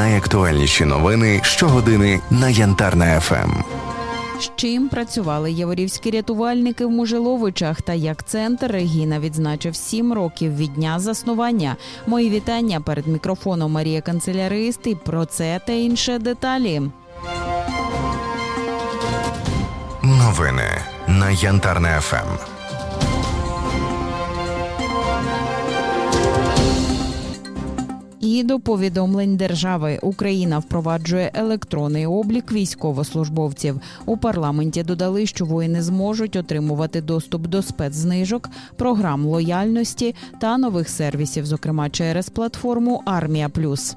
Найактуальніші новини щогодини на Янтарна ФМ. З чим працювали яворівські рятувальники в Мужиловичах та як центр Регіна відзначив сім років від дня заснування. Мої вітання перед мікрофоном Марія Канцелярист і про це та інше деталі. Новини на Янтарна ФМ. До повідомлень держави Україна впроваджує електронний облік військовослужбовців. У парламенті додали, що воїни зможуть отримувати доступ до спецзнижок, програм лояльності та нових сервісів, зокрема через платформу Армія Плюс.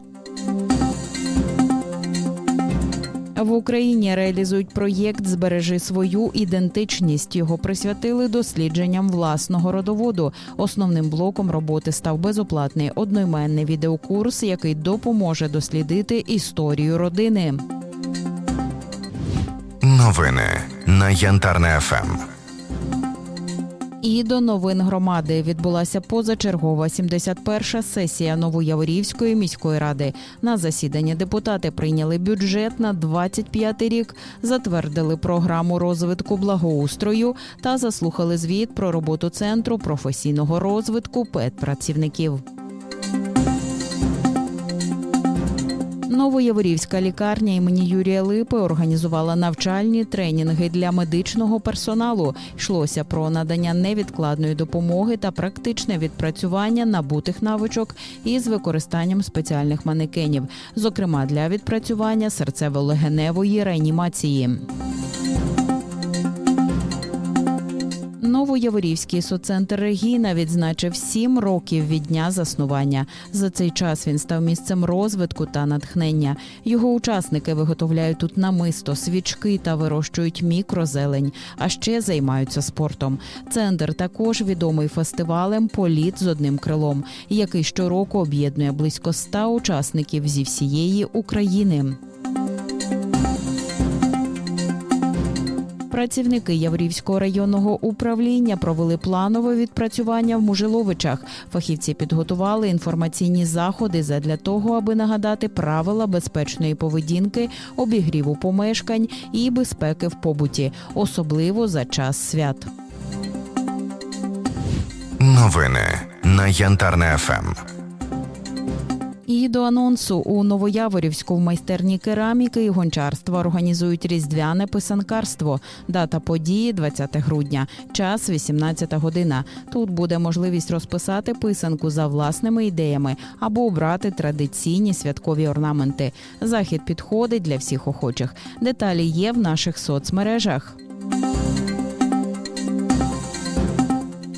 В Україні реалізують проєкт Збережи свою ідентичність. Його присвятили дослідженням власного родоводу. Основним блоком роботи став безоплатний одноіменний відеокурс, який допоможе дослідити історію родини. Новини на Янтарне ФМ. І до новин громади відбулася позачергова 71-ша сесія Новояворівської міської ради. На засіданні депутати прийняли бюджет на 25 рік, затвердили програму розвитку благоустрою та заслухали звіт про роботу центру професійного розвитку педпрацівників. Новояворівська лікарня імені Юрія Липи організувала навчальні тренінги для медичного персоналу. Йшлося про надання невідкладної допомоги та практичне відпрацювання набутих навичок із використанням спеціальних манекенів, зокрема для відпрацювання серцево-легеневої реанімації. Новояворівський соццентр Регіна відзначив сім років від дня заснування. За цей час він став місцем розвитку та натхнення. Його учасники виготовляють тут намисто, свічки та вирощують мікрозелень, а ще займаються спортом. Центр також відомий фестивалем Політ з одним крилом, який щороку об'єднує близько ста учасників зі всієї України. Працівники Яврівського районного управління провели планове відпрацювання в Мужиловичах. Фахівці підготували інформаційні заходи задля того, аби нагадати правила безпечної поведінки, обігріву помешкань і безпеки в побуті, особливо за час свят. Новини на Янтарна ФМ. І до анонсу у Новояворівську в майстерні кераміки і гончарства організують різдвяне писанкарство. Дата події 20 грудня, час 18 година. Тут буде можливість розписати писанку за власними ідеями або обрати традиційні святкові орнаменти. Захід підходить для всіх охочих. Деталі є в наших соцмережах.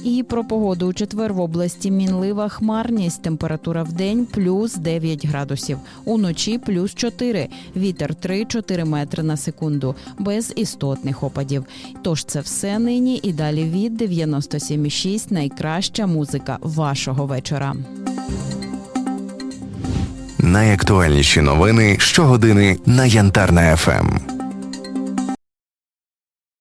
І про погоду у четвер в області мінлива хмарність. Температура в день плюс 9 градусів. Уночі плюс 4. Вітер 3-4 метри на секунду. Без істотних опадів. Тож це все нині і далі від 97,6 найкраща музика вашого вечора. Найактуальніші новини щогодини на Янтарна ФМ.